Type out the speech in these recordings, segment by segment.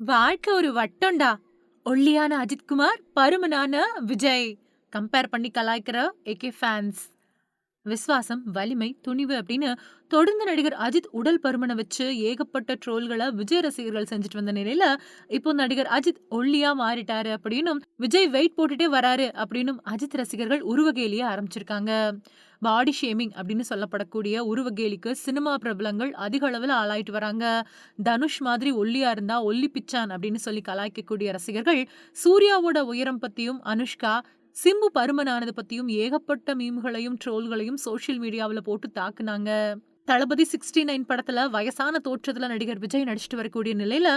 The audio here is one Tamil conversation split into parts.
வாழ்க்கை ஒரு வட்டம்டா. ஒல்லியான அஜித்குமார் பருமனான விஜய். கம்பேர் பண்ணி கலாய்க்கிற ஏகே ஃபேன்ஸ் விஸ்வாசம் வலிமை துணிவு அப்படின்னு தொடர்ந்து நடிகர் அஜித் உடல் பருமனை வச்சு ஏகப்பட்ட ட்ரோல்களை விஜய் ரசிகர்கள் செஞ்சுட்டு வந்த நிலையில இப்போ நடிகர் அஜித் ஒல்லியா மாறிட்டாரு அப்படின்னும் விஜய் வெயிட் போட்டுட்டே வராரு அப்படின்னும் அஜித் ரசிகர்கள் உருவகேலிய ஆரம்பிச்சிருக்காங்க. பாடி ஷேமிங் அப்படின்னு சொல்லப்படக்கூடிய உருவகேலிக்கு சினிமா பிரபலங்கள் அதிக அளவில் ஆளாயிட்டு வராங்க. தனுஷ் மாதிரி ஒல்லியா இருந்தா ஒல்லி பிச்சான் அப்படின்னு சொல்லி கலாய்க்கக்கூடிய ரசிகர்கள் சூர்யாவோட உயரம் பத்தியும் அனுஷ்கா சிம்பு பருமனானது பத்தியும் ஏகப்பட்ட மீம்களையும் ட்ரோல்களையும் சோஷியல் மீடியாவில் போட்டு தாக்குனாங்க. தளபதி சிக்ஸ்டி நைன் படத்துல வயசான தோற்றத்துல நடிகர் விஜய் நடிச்சிட்டு வரக்கூடிய நிலையில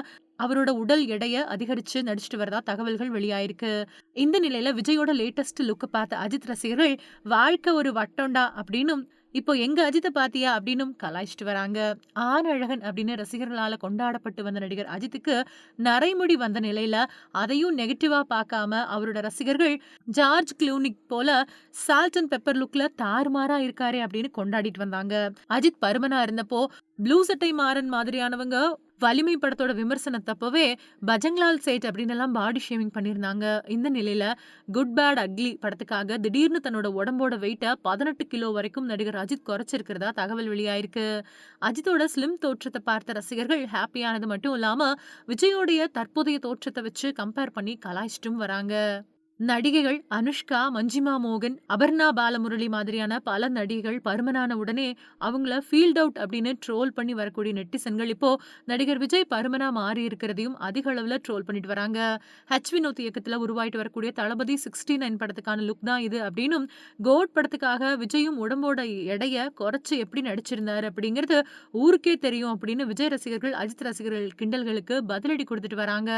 அவரோட உடல் எடைய அதிகரிச்சு நடிச்சிட்டு வரதா தகவல்கள் வெளியாயிருக்கு. இந்த நிலையில விஜயோட லேட்டஸ்ட் லுக்கை பார்த்த அஜித் ரசிகர்கள் வாழ்க்கை ஒரு வட்டோண்டா அப்படின்னும் இப்போ எங்க அஜித்தை பாத்தியா அப்படின்னும் கலாய்ச்சிட்டு வராங்க. ஆண் அழகன் அப்படின்னு ரசிகர்களால கொண்டாடப்பட்டு வந்த நடிகர் அஜித்துக்கு நரைமுடி வந்த நிலையில அதையும் நெகட்டிவா பார்க்காம அவரோட ரசிகர்கள் ஜார்ஜ் கிளூனிக் போல சால்ட் அண்ட் பெப்பர் லுக்ல தாறுமாறா இருக்காரே அப்படின்னு கொண்டாடிட்டு வந்தாங்க. அஜித் பருமனா இருந்தப்போ ப்ளூ சட்டை மாறன் மாதிரியானவங்க வலிமை படத்தோட விமர்சனத்தப்பவே பஜங்லால் சேட் அப்படின்னு எல்லாம் பாடி ஷேமிங் பண்ணியிருந்தாங்க. இந்த நிலையில குட் பேட் அக்லி படத்துக்காக திடீர்னு தன்னோட உடம்போட வெயிட்டை பதினெட்டு கிலோ வரைக்கும் நடிகர் அஜித் குறைச்சிருக்கிறதா தகவல் வெளியாயிருக்கு. அஜித்தோட ஸ்லிம் தோற்றத்தை பார்த்த ரசிகர்கள் ஹாப்பியானது மட்டும் இல்லாம விஜயோடைய தற்போதைய தோற்றத்தை வச்சு கம்பேர் பண்ணி கலாய்ச்சிட்டும் வராங்க. நடிகைகள் அனுஷ்கா மஞ்சிமா மோகன் அபர்ணா பாலமுரளி மாதிரியான பல நடிகைகள் பருமனான உடனே அவங்கள ஃபீல்ட் அவுட் அப்படின்னு ட்ரோல் பண்ணி வரக்கூடிய நெட்டிசன்கள் இப்போ நடிகர் விஜய் பருமனா மாறி இருக்கிறதையும் அதிக அளவில் ட்ரோல் பண்ணிட்டு வராங்க. ஹச் வினோத் இயக்கத்தில் உருவாயிட்டு வரக்கூடிய தளபதி சிக்ஸ்டி நைன் படத்துக்கான லுக் தான் இது அப்படின்னும் கோட் படத்துக்காக விஜயும் உடம்போட எடைய குறைச்சி எப்படி நடிச்சிருந்தார் அப்படிங்கிறது ஊருக்கே தெரியும் அப்படின்னு விஜய் ரசிகர்கள் அஜித் ரசிகர்கள் கிண்டல்களுக்கு பதிலடி கொடுத்துட்டு வராங்க.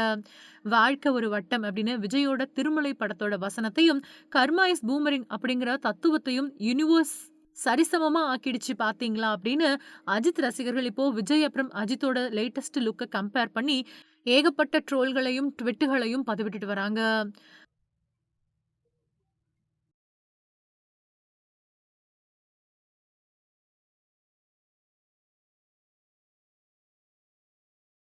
வாழ்க்கை ஒரு வட்டம் அப்படின்னு விஜயோட திருமலை படம் படத்தோட வசனத்தையும் கர்மா இஸ் பூமரிங் அப்படிங்கிற தத்துவத்தையும் யூனிவர்ஸ் சரிசமமா ஆக்கிடுச்சு பாத்தீங்களா அப்படின்னு அஜித் ரசிகர்கள் இப்போ விஜய் அப்புறம் அஜித்தோட லேட்டஸ்ட் லுக்கை கம்பேர் பண்ணி ஏகப்பட்ட ட்ரோல்களையும் ட்விட்டுகளையும் பதிவிட்டுட்டு வராங்க.